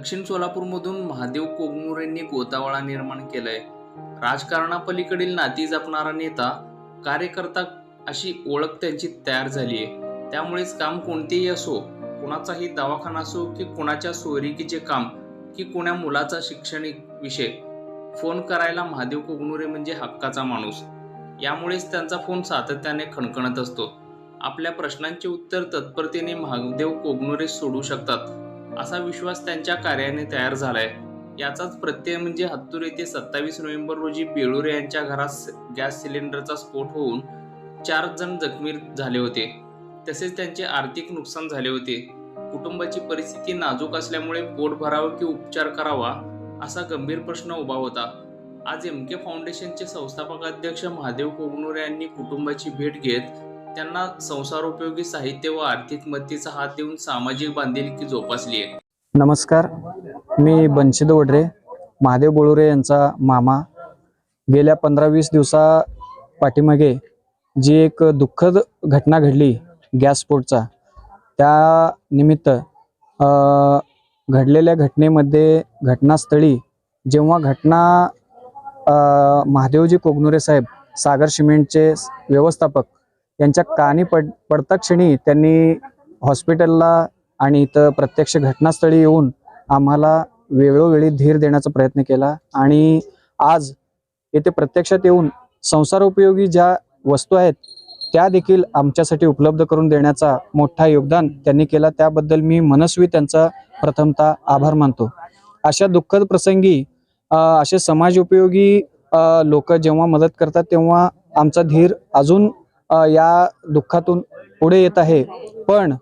दक्षिण सोलापूरमधून महादेव कोगनुरेंनी गोतावळा निर्माण केलाय. राजकारणापलीकडील नाती जपणारा नेता कार्यकर्ता अशी ओळख त्यांची तयार झाली आहे त्यामुळेच काम कोणतेही असो कुणाचाही दवाखाना असो की कुणाच्या सोयरिकीचे काम की कुण्या मुलाचा शैक्षणिक विषय फोन करायला महादेव कोगनुरे म्हणजे हक्काचा माणूस. यामुळेच त्यांचा फोन सातत्याने खणखणत असतो. आपल्या प्रश्नांचे उत्तर तत्परतेने महादेव कोगनुरे सोडू शकतात. असा विश्वास त्यांच्या कार्याने तयार झालाय. याचाच प्रत्यय म्हणजे हत्तूर येथे सत्तावीस नोव्हेंबर रोजी बेळुरे यांच्या घरात गॅस सिलेंडरचा स्फोट होऊन चार जण जखमी झाले होते. तसेच त्यांचे आर्थिक नुकसान झाले होते. कुटुंबाची परिस्थिती नाजूक असल्यामुळे पोट भरावं की उपचार करावा असा गंभीर प्रश्न उभा होता. आज एम के फाउंडेशनचे संस्थापक अध्यक्ष महादेव कोगनोरे यांनी कुटुंबाची भेट घेत त्यांना संसारोपयोगी साहित्य व आर्थिक मदतीचा हात देऊन सामाजिक बांधिलकी जोपासली आहे. नमस्कार. मी बनशिद वडरे महादेव गोळुरे यांचा मामा. गेल्या पंधरा वीस दिवसा पाठीमागे जी एक दुःखद घटना घडली गॅस स्फोटचा त्या निमित्त घडलेल्या घटनेमध्ये घटनास्थळी जेव्हा घटना महादेवजी कोगनुरे साहेब सागर सिमेंटचे व्यवस्थापक यांच्या कानी पड पडता क्षणी त्यांनी हॉस्पिटलला आणि इथं प्रत्यक्ष घटनास्थळी येऊन आम्हाला वेळोवेळी धीर देण्याचा प्रयत्न केला. आणि आज येथे प्रत्यक्षात येऊन संसारोपयोगी ज्या वस्तू आहेत त्या देखील आमच्यासाठी उपलब्ध करून देण्याचा मोठा योगदान त्यांनी केला. त्याबद्दल मी मनस्वी त्यांचा प्रथमतः आभार मानतो. अशा दुःखद प्रसंगी असे समाज उपयोगी लोक जेव्हा मदत करतात तेव्हा आमचा धीर अजून या दुःखातून पुढे येत आहे. पण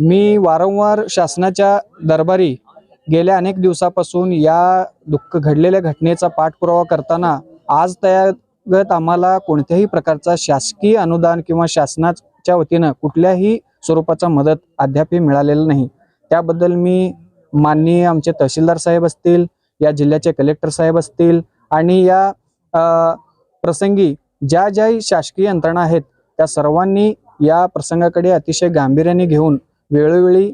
मी वारंवार शासनाच्या दरबारी गेल्या अनेक दिवसापासून या दुःख घडलेल्या घटनेचा पाठपुरावा करताना आज त्यागत आम्हाला कोणत्याही प्रकारचा शासकीय अनुदान किंवा शासनाच्या वतीनं कुठल्याही स्वरूपाचा मदत अद्यापही मिळालेलं नाही. त्याबद्दल मी माननीय आमचे तहसीलदार साहेब असतील या जिल्ह्याचे कलेक्टर साहेब असतील आणि या प्रसंगी ज्या ज्याही शासकीय यंत्रणा आहेत त्या सर्वांनी या प्रसंगाकडे अतिशय गांभीर्याने घेऊन वेळोवेळी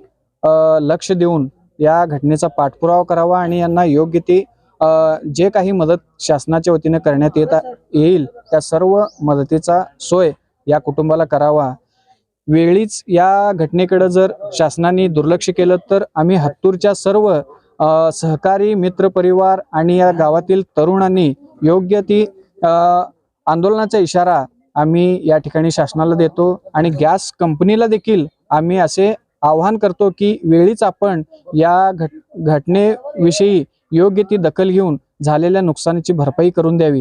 लक्ष देऊन या घटनेचा पाठपुरावा करावा आणि यांना योग्य ती जे काही मदत शासनाच्या वतीने करण्यात येत येईल त्या सर्व मदतीचा सोय या कुटुंबाला करावा. वेळीच या घटनेकडे जर शासनाने दुर्लक्ष केलं तर आम्ही हत्तूरच्या सर्व सहकारी मित्र परिवार आणि या गावातील तरुणांनी योग्य ती आंदोलनाचा इशारा आम्ही या ठिकाणी शासनाला देतो आणि गॅस कंपनीला देखील आम्ही असे आवाहन करतो की वेळीच आपण या घट घटनेविषयी योग्य ती दखल घेऊन झालेल्या नुकसानीची भरपाई करून द्यावी.